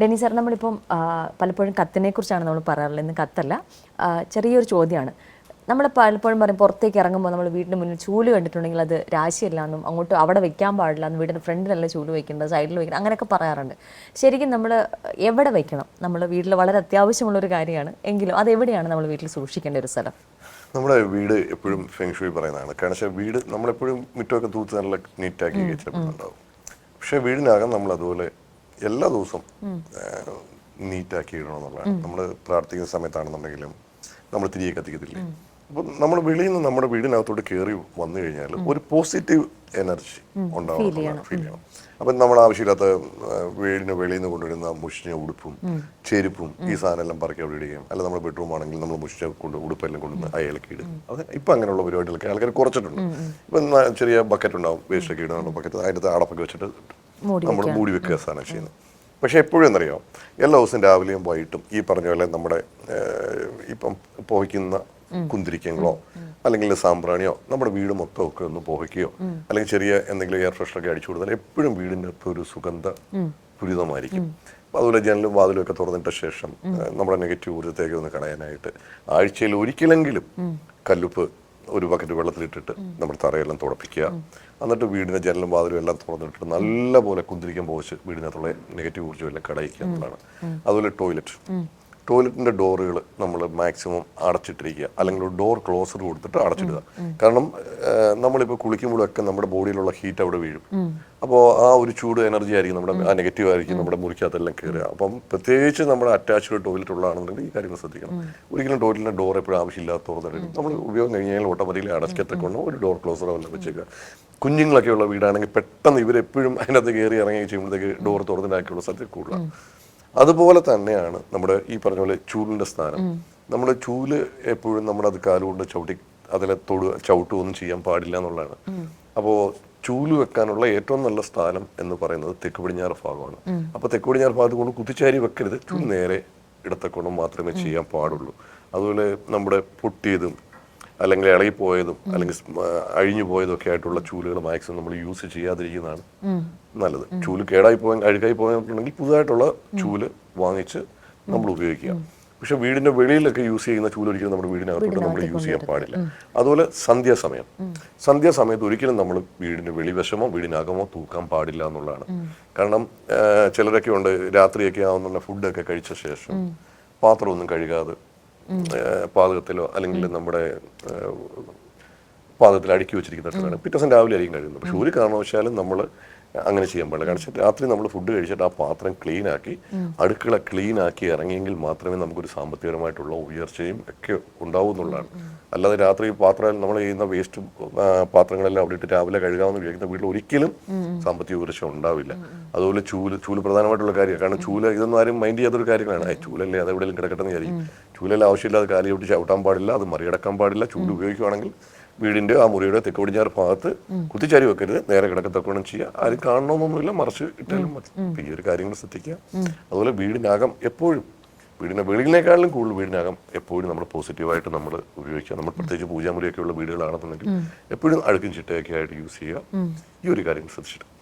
Deny sir നമ്മളിപ്പം പലപ്പോഴും കത്തിനെ കുറിച്ചാണ് നമ്മൾ പറയാറുള്ളത്. ഇന്ന് കത്തല്ല. ചെറിയൊരു ചോദ്യമാണ്. നമ്മൾ പലപ്പോഴും പറയും പുറത്തേക്ക് ഇറങ്ങുമ്പോൾ നമ്മൾ വീടിന് മുന്നിൽ ചൂൽ കണ്ടിട്ടുണ്ടെങ്കിൽ അത് രാശിയല്ല എന്നും അങ്ങോട്ട് അവിടെ വെക്കാൻ പാടില്ല എന്ന് വീടിന്റെ ഫ്രണ്ടിലല്ല ചൂൽ വെക്കേണ്ടത് സൈഡിൽ വെക്കണം അങ്ങനെയൊക്കെ പറയാറുണ്ട്. ശരിക്കും നമ്മൾ എവിടെ വെക്കണം? നമ്മൾ വീട്ടിൽ വളരെ അത്യാവശ്യമുള്ളൊരു കാര്യമാണ്. എങ്കിലും അത് എവിടെയാണ് നമ്മൾ വീട്ടിൽ സൂക്ഷിക്കേണ്ട ഒരു സ്ഥലം? നമ്മുടെ വീട് എപ്പോഴും ഫെങ്ഷുയി പറയുന്നതാണ്. കാരണം വെച്ചാൽ വീട് നമ്മളെപ്പോഴും മുറ്റമൊക്കെ തൂത്ത് നല്ല നീറ്റാക്കി വെച്ചിട്ടുണ്ടാവും. പക്ഷേ വീടിനകം നമ്മൾ അതുപോലെ എല്ലാ ദിവസവും നീറ്റാക്കി ഇടണമെന്നുള്ളതാണ് നമ്മൾ പ്രാർത്ഥിക്കുന്ന സമയത്താണെന്നുണ്ടെങ്കിലും നമ്മൾ തിരികെ കത്തിക്കത്തില്ലേ? അപ്പം നമ്മൾ വെളിയിൽ നിന്ന് നമ്മുടെ വീടിനകത്തോട്ട് കയറി വന്നു കഴിഞ്ഞാൽ ഒരു പോസിറ്റീവ് എനർജി ഉണ്ടാവണം ഫീൽ ചെയ്യണം. അപ്പം നമ്മൾ ആവശ്യമില്ലാത്ത വീടിന് വെളിയിൽ നിന്ന് കൊണ്ടുവരുന്ന മുഷിഞ്ഞ ഉടുപ്പും ചെരുപ്പും ഈ സാധനം എല്ലാം പറക്കി അവിടെ ഇടുകയും അല്ല നമ്മുടെ ബെഡ്റൂം ആണെങ്കിൽ നമ്മൾ മുഷിഞ്ഞ കൊണ്ട് ഉടുപ്പെല്ലാം കൊണ്ടുവന്ന് അയാൾക്ക് ഇടും. അത് ഇപ്പം അങ്ങനെയുള്ള പരിപാടികളൊക്കെ ആൾക്കാർ കുറച്ചിട്ടുണ്ട്. ഇപ്പം ചെറിയ ബക്കറ്റ് ഉണ്ടാവും വേസ്റ്റൊക്കെ ഇടുന്ന ബക്കറ്റ് അതിന്റെ അടപ്പൊക്കെ വെച്ചിട്ട് നമ്മൾ മൂടി വെക്കുക സാധനം ചെയ്യുന്നത്. പക്ഷേ എപ്പോഴും എന്നറിയാം എല്ലാ ദിവസവും രാവിലെയും വൈകിട്ടും ഈ പറഞ്ഞ പോലെ നമ്മുടെ ഇപ്പം പോഹിക്കുന്ന കുന്തിരിക്കങ്ങളോ അല്ലെങ്കിൽ സാമ്പ്രാണിയോ നമ്മുടെ വീട് മൊത്തം ഒക്കെ ഒന്ന് പോഹിക്കുകയോ അല്ലെങ്കിൽ ചെറിയ എന്തെങ്കിലും എയർ ഫ്രഷറൊക്കെ അടിച്ചു കൊടുത്താൽ എപ്പോഴും വീടിന്റെ അകത്ത് ഒരു സുഗന്ധ പൂരിതമായിരിക്കും. അപ്പോൾ അതുപോലെ ജനലും വാതിലും ഒക്കെ തുറന്നിട്ട ശേഷം നമ്മുടെ നെഗറ്റീവ് ഊർജത്തേക്ക് ഒന്ന് കളയാനായിട്ട് ആഴ്ചയിൽ ഒരിക്കലെങ്കിലും കല്ലുപ്പ് ഒരു ബക്കറ്റ് വെള്ളത്തിലിട്ടിട്ട് നമ്മുടെ തറയെല്ലാം തുടപ്പിക്കുക എന്നിട്ട് വീടിന്റെ ജനലും വാതിലും എല്ലാം തുറന്നിട്ട് നല്ലപോലെ കുന്തിരിക്കാൻ പോച്ച് വീടിനകത്തുള്ള നെഗറ്റീവ് ഊർജം എല്ലാം കടയിക്കുക എന്നുള്ളതാണ്. അതുപോലെ ടോയ്ലറ്റ് ടോയ്ലറ്റിന്റെ ഡോറുകൾ നമ്മൾ മാക്സിമം അടച്ചിട്ടിരിക്കുക. അല്ലെങ്കിൽ ഒരു ഡോർ ക്ലോസർ കൊടുത്തിട്ട് അടച്ചിടുക. കാരണം നമ്മളിപ്പോൾ കുളിക്കുമ്പോഴൊക്കെ നമ്മുടെ ബോഡിയിലുള്ള ഹീറ്റ് അവിടെ വീഴും. അപ്പോൾ ആ ഒരു ചൂട് എനർജി ആയിരിക്കും നമ്മുടെ ആ നെഗറ്റീവ് ആയിരിക്കും നമ്മുടെ മുറിക്കകത്തെല്ലാം കയറുക. അപ്പം പ്രത്യേകിച്ച് നമ്മുടെ അറ്റാച്ച്ഡ് ടോയ്ലറ്റ് ഉള്ളതാണെന്നുണ്ടെങ്കിൽ ഈ കാര്യങ്ങൾ ശ്രദ്ധിക്കണം. ഒരിക്കലും ടോയ്ലറ്റിന്റെ ഡോർ എപ്പോഴും ആവശ്യമില്ലാത്ത നമ്മൾ ഉപയോഗം കഴിഞ്ഞാൽ ഓട്ടോമാറ്റിക്കലി അടച്ചത്തൊക്കെ ഒരു ഡോർ ക്ലോസറോ എല്ലാം വെച്ചേക്കുക. കുഞ്ഞുങ്ങളൊക്കെയുള്ള വീടാണെങ്കിൽ പെട്ടെന്ന് ഇവരെപ്പോഴും അതിനകത്ത് കയറി ഇറങ്ങി ചെയ്യുമ്പോഴത്തേക്ക് ഡോർ തുറന്നിട്ടാക്കിയുള്ള സ്ഥലത്ത് കൂടുതലാണ്. അതുപോലെ തന്നെയാണ് നമ്മുടെ ഈ പറഞ്ഞ പോലെ ചൂലിന്റെ സ്ഥാനം. നമ്മൾ ചൂൽ എപ്പോഴും നമ്മൾ അത് കാലുകൊണ്ട് ചവിട്ടി അതിലെ തൊടു ചവിട്ടുകയൊന്നും ചെയ്യാൻ പാടില്ല എന്നുള്ളതാണ്. അപ്പോൾ ചൂൽ വെക്കാനുള്ള ഏറ്റവും നല്ല സ്ഥാനം എന്ന് പറയുന്നത് തെക്ക് പടിഞ്ഞാറ് ഭാഗമാണ്. അപ്പോൾ തെക്ക് പടിഞ്ഞാറ് ഭാഗത്ത് കൊണ്ട് കുത്തിച്ചാരി വെക്കരുത്. ചൂൽ നേരെ ഇടത്തക്കൊണ്ടും മാത്രമേ ചെയ്യാൻ പാടുള്ളൂ. അതുപോലെ നമ്മുടെ പൊട്ടിയതും അല്ലെങ്കിൽ ഇളകിപ്പോയതും അല്ലെങ്കിൽ അഴിഞ്ഞു പോയതും ഒക്കെ ആയിട്ടുള്ള ചൂലുകൾ മാക്സിമം നമ്മൾ യൂസ് ചെയ്യാതിരിക്കുന്നതാണ് നല്ലത്. ചൂൽ കേടായി പോയാൽ അഴുകായി പോയിട്ടുണ്ടെങ്കിൽ പുതുതായിട്ടുള്ള ചൂൽ വാങ്ങിച്ച് നമ്മൾ ഉപയോഗിക്കുക. പക്ഷെ വീടിന്റെ വെളിയിലൊക്കെ യൂസ് ചെയ്യുന്ന ചൂൽ ഒരിക്കലും നമ്മുടെ വീടിനകത്തോട്ട് നമ്മൾ യൂസ് ചെയ്യാൻ പാടില്ല. അതുപോലെ സന്ധ്യാസമയം. സന്ധ്യാസമയത്ത് ഒരിക്കലും നമ്മൾ വീടിന്റെ വെളിവശമോ വീടിനകമോ തൂക്കാൻ പാടില്ല എന്നുള്ളതാണ്. കാരണം ചിലരൊക്കെ ഉണ്ട് രാത്രിയൊക്കെ ആവുന്ന ഫുഡൊക്കെ കഴിച്ച ശേഷം പാത്രമൊന്നും കഴുകാതെ ഏഹ് പാചകത്തിലോ അല്ലെങ്കിൽ നമ്മുടെ പാതകത്തിൽ അടുക്കി വെച്ചിരിക്കുന്ന പിറ്റേ ദിവസം രാവിലെ ആയിരിക്കും കഴിയുന്നത്. പക്ഷെ ഒരു കാരണവശാലും നമ്മൾ അങ്ങനെ ചെയ്യാൻ പാടില്ല. കാരണം രാത്രി നമ്മൾ ഫുഡ് കഴിച്ചിട്ട് ആ പാത്രം ക്ലീൻ ആക്കി അടുക്കള ക്ലീൻ ആക്കി ഇറങ്ങിയെങ്കിൽ മാത്രമേ നമുക്കൊരു സാമ്പത്തികപരമായിട്ടുള്ള ഉയർച്ചയും ഒക്കെ ഉണ്ടാവൂ എന്നുള്ളതാണ്. അല്ലാതെ രാത്രി പാത്രം നമ്മൾ ചെയ്യുന്ന വേസ്റ്റ് പാത്രങ്ങളെല്ലാം അവിടെ ഇട്ട് രാവിലെ കഴുകാമെന്ന് വിചാരിക്കുന്ന വീട്ടിൽ ഒരിക്കലും സാമ്പത്തിക ഉയർച്ച ഉണ്ടാവില്ല. അതുപോലെ ചൂൽ ചൂൽ പ്രധാനമായിട്ടുള്ള കാര്യമാണ്. കാരണം ചൂൽ ഇതൊന്നും ആരും മൈൻഡ് ചെയ്യാത്തൊരു കാര്യങ്ങളാണ്. ചൂലല്ലേ അത് എവിടെയെങ്കിലും കിടക്കട്ടെന്ന് വിചാരിക്കും. ചൂലെല്ലാം ആവശ്യമില്ലാതെ കാലി ചവിട്ടി ചവിട്ടാൻ പാടില്ല അത് മറികടക്കാൻ പാടില്ല. ചൂൽ ഉപയോഗിക്കുകയാണെങ്കിൽ വീടിന്റെ ആ മുറിയുടെ തെക്ക് പടിഞ്ഞാറ് ഭാഗത്ത് കുത്തിച്ചാരി വെക്കരുത്. നേരെ കിടക്കത്തക്കോണം ചെയ്യുക. ആരും കാണണമെന്നൊന്നുമില്ല. മറിച്ച് ഇട്ടാലും മതി. ഈ ഒരു കാര്യങ്ങൾ ശ്രദ്ധിക്കുക. അതുപോലെ വീടിനകം എപ്പോഴും വീടിന്റെ വെളിയിലേക്കാളും കൂടുതൽ വീടിനകം എപ്പോഴും നമ്മൾ പോസിറ്റീവായിട്ട് നമ്മൾ ഉപയോഗിക്കുക. നമ്മൾ പ്രത്യേകിച്ച് പൂജാമുറിയൊക്കെയുള്ള വീടുകളാണെന്നുണ്ടെങ്കിൽ എപ്പോഴും അഴുക്കും ചിട്ടയൊക്കെ ആയിട്ട് യൂസ് ചെയ്യുക. ഈ ഒരു കാര്യം ശ്രദ്ധിച്ചിട്ട്